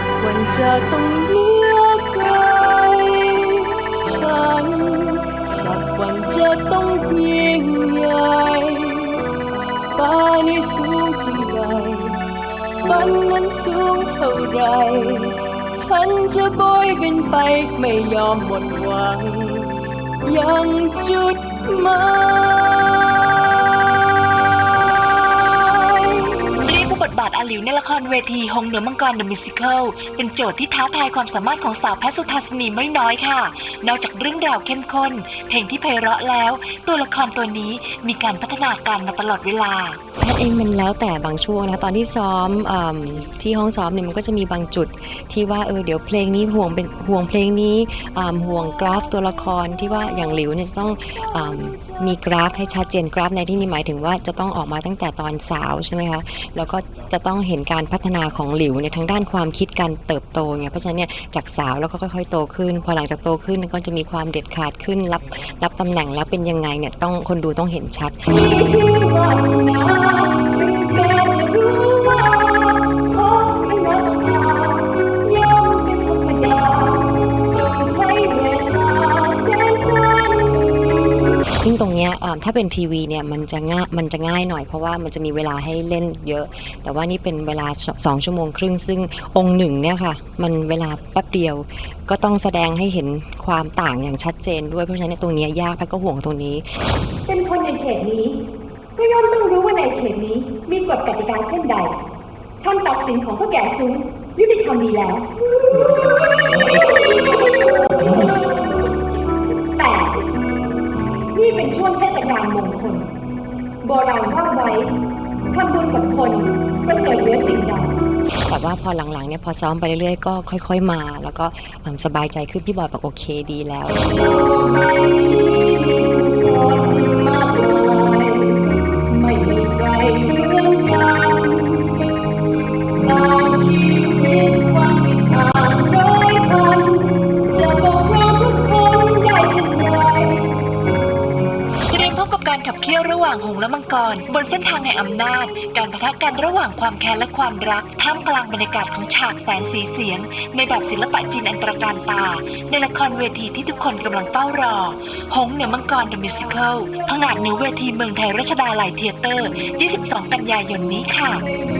กวันจะต้องเลือกไกลฉัน สักวันจะต้องยิ่งใหญ่ป่านี้สูงเพียงใดฝันนั้นสูงเท่าไร ฉันจะโบยบินไปไม่ยอมหมดหวัง ยังจุดหมาย อาหลิวในละครเวทีหงเหนือมังกร The Musical เป็นโจทย์ที่ท้าทายความสามารถของสาวแพทสุธาสนีไม่น้อยค่ะ นอกจากเรื่องราวเข้มข้น เพลงที่ไพเราะแล้ว ตัวละครตัวนี้มีการพัฒนาการมาตลอดเวลาแพทย์เองมันแล้วแต่บางช่วงนะคะตอนที่ซ้อมอที่ห้องซ้อมเนี่ยมันก็จะมีบางจุดที่ว่าเออเดี๋ยวเพลงนี้ห่วงเป็นห่วงเพลงนี้ห่วงกราฟตัวละครที่ว่าอย่างหลิวเนี่ยจะต้องอมีกราฟให้ชัดเจนกราฟในที่นี้หมายถึงว่าจะต้องออกมาตั้งแต่ตอนสาวใช่ไหมคะแล้วก็จะต้อง้องเห็นการพัฒนาของหลิวในยทางด้านความคิดการเติบโตเนี่ยเพราะฉะนั้นเนี่ยจากสาวแล้วก็ค่อยๆโตขึ้น พอหลังจากโตขึ้นก็จะมีความเด็ดขาดขึ้นรับรับตำแหน่งแล้วเป็นยังไงเนี่ยต้องคนดูต้องเห็นชัด ซึ่งตรงเนี้ยถ้าเป็นทีวีเนี่ยมันจะง่ายมันจะง่ายหน่อยเพราะว่ามันจะมีเวลาให้เล่นเยอะ แต่ว่านี่เป็นเวลาสองชั่วโมงครึ่ง ซึ่งองค์หนึ่งเนี่ยค่ะ มันเวลาแป๊บเดียว ก็ต้องแสดงให้เห็นความต่างอย่างชัดเจนด้วย เพราะฉะนั้นตรงเนี้ยยากพทย์ก็ห่วงตรงนี้ เป็นคนในเขตนี้ ก็ย่อมต้องรู้ว่าในเขตนี้มีกฎกติกาเช่นใดคำตัดสินของพวกแก่ซุ้มยุติธรรมดีแล้วี่เป็นช่วงเทศกาลมงคล โบราณว่าไว้ทำบุญกับคนประเสริฐเหลือสิ่งใดแต่ว่าพอหลังๆเนี่ยพอซ้อมไปเรื่อยๆก็ค่อย ๆ มา แล้วก็สบายใจขึ้นพี่บอยบอกโอเคดีแล้ว กับการขับเคี่ยวระหว่างหงและมังกร บนเส้นทางแห่งอำนาจ การประทะกันระหว่างความแค้นและความรัก ท่ามกลางบรรยากาศของฉากแสงสีเสียง ในแบบศิลปะจีนอันตรการตา ในละครเวทีที่ทุกคนกำลังเฝ้ารอ หงเหนือมังกรเดอะมิสซิเคิลผงาดเหนือเวทีเมืองไทยรัชดาลัยเทียเตอร์ 22 กันยายนนี้ค่ะ